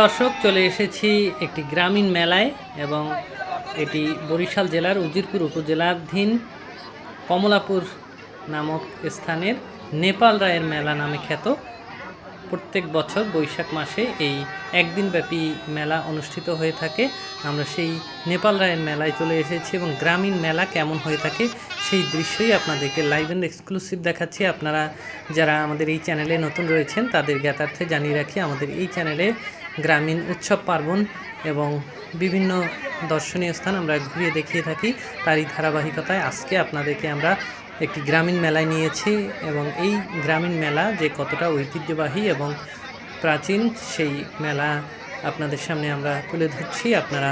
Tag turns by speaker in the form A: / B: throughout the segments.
A: দর্শক, চলে এসেছি একটি গ্রামীণ মেলায় এবং এটি বরিশাল জেলার উজিরপুর উপজেলাধীন কমলাপুর নামক স্থানের নেপাল রায়ের মেলা নামে খ্যাত। প্রত্যেক বছর বৈশাখ মাসে এই একদিনব্যাপী মেলা অনুষ্ঠিত হয়ে থাকে। আমরা সেই নেপাল রায়ের মেলায় চলে এসেছি এবং গ্রামীণ মেলা কেমন হয়ে থাকে সেই দৃশ্যই আপনাদেরকে লাইভ অ্যান্ড এক্সক্লুসিভ দেখাচ্ছি। আপনারা যারা আমাদের এই চ্যানেলে নতুন রয়েছেন, তাদের জ্ঞাতার্থে জানিয়ে রাখি, আমাদের এই চ্যানেলে গ্রামীণ উৎসব পার্বণ এবং বিভিন্ন দর্শনীয় স্থান আমরা ঘুরিয়ে দেখিয়ে থাকি। তারই ধারাবাহিকতায় আজকে আপনাদেরকে আমরা একটি গ্রামীণ মেলায় নিয়েছি এবং এই গ্রামীণ মেলা যে কতটা ঐতিহ্যবাহী এবং প্রাচীন, সেই মেলা আপনাদের সামনে আমরা তুলে ধরছি। আপনারা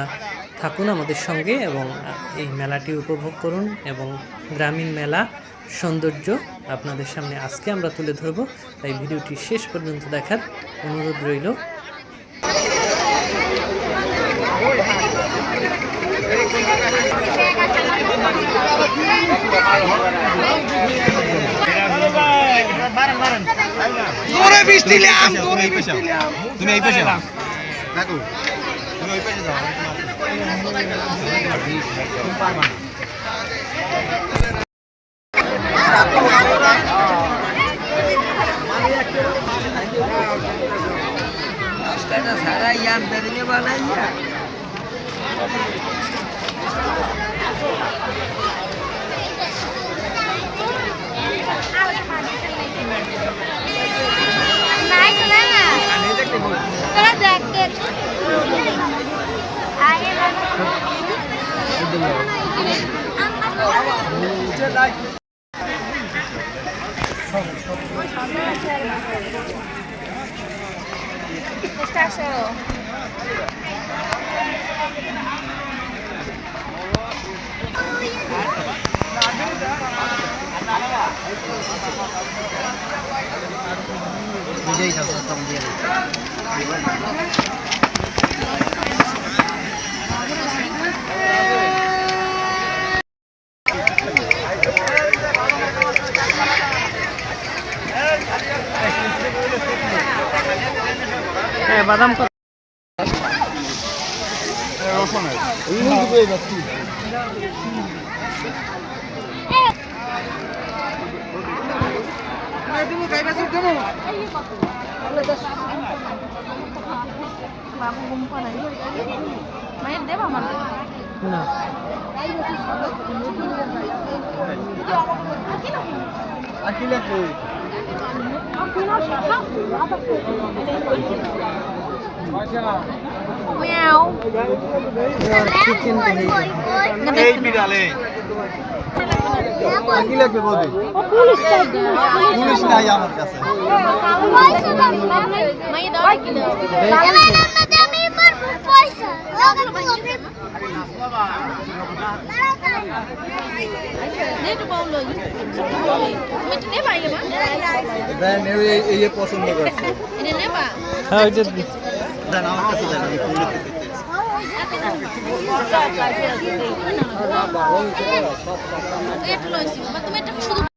A: থাকুন আমাদের সঙ্গে এবং এই মেলাটি উপভোগ করুন এবং গ্রামীণ মেলা সৌন্দর্য আপনাদের সামনে আজকে আমরা তুলে ধরব। তাই ভিডিওটি শেষ পর্যন্ত দেখার অনুরোধ রইল।
B: তোরে বৃষ্টি লাম
C: তুমি এই পেশা তুমি এই পেশা দেখো তুমি ওই পেশা যাও।
B: সারা ইয়ার বেরিয়ে বানাইয়া
A: হ্যাঁ বাদাম কত
D: বাবু ঘুম পাড়াই মায়ের দেব আমার
A: না। চিকেন
C: এই বিড়ালে কি লাগবে বৌদি পুলিশ নাই আমার কাছে পছন্দ করছে দেন আমার কাছে দেন আমি
D: লইছি তুমি এটা শুধু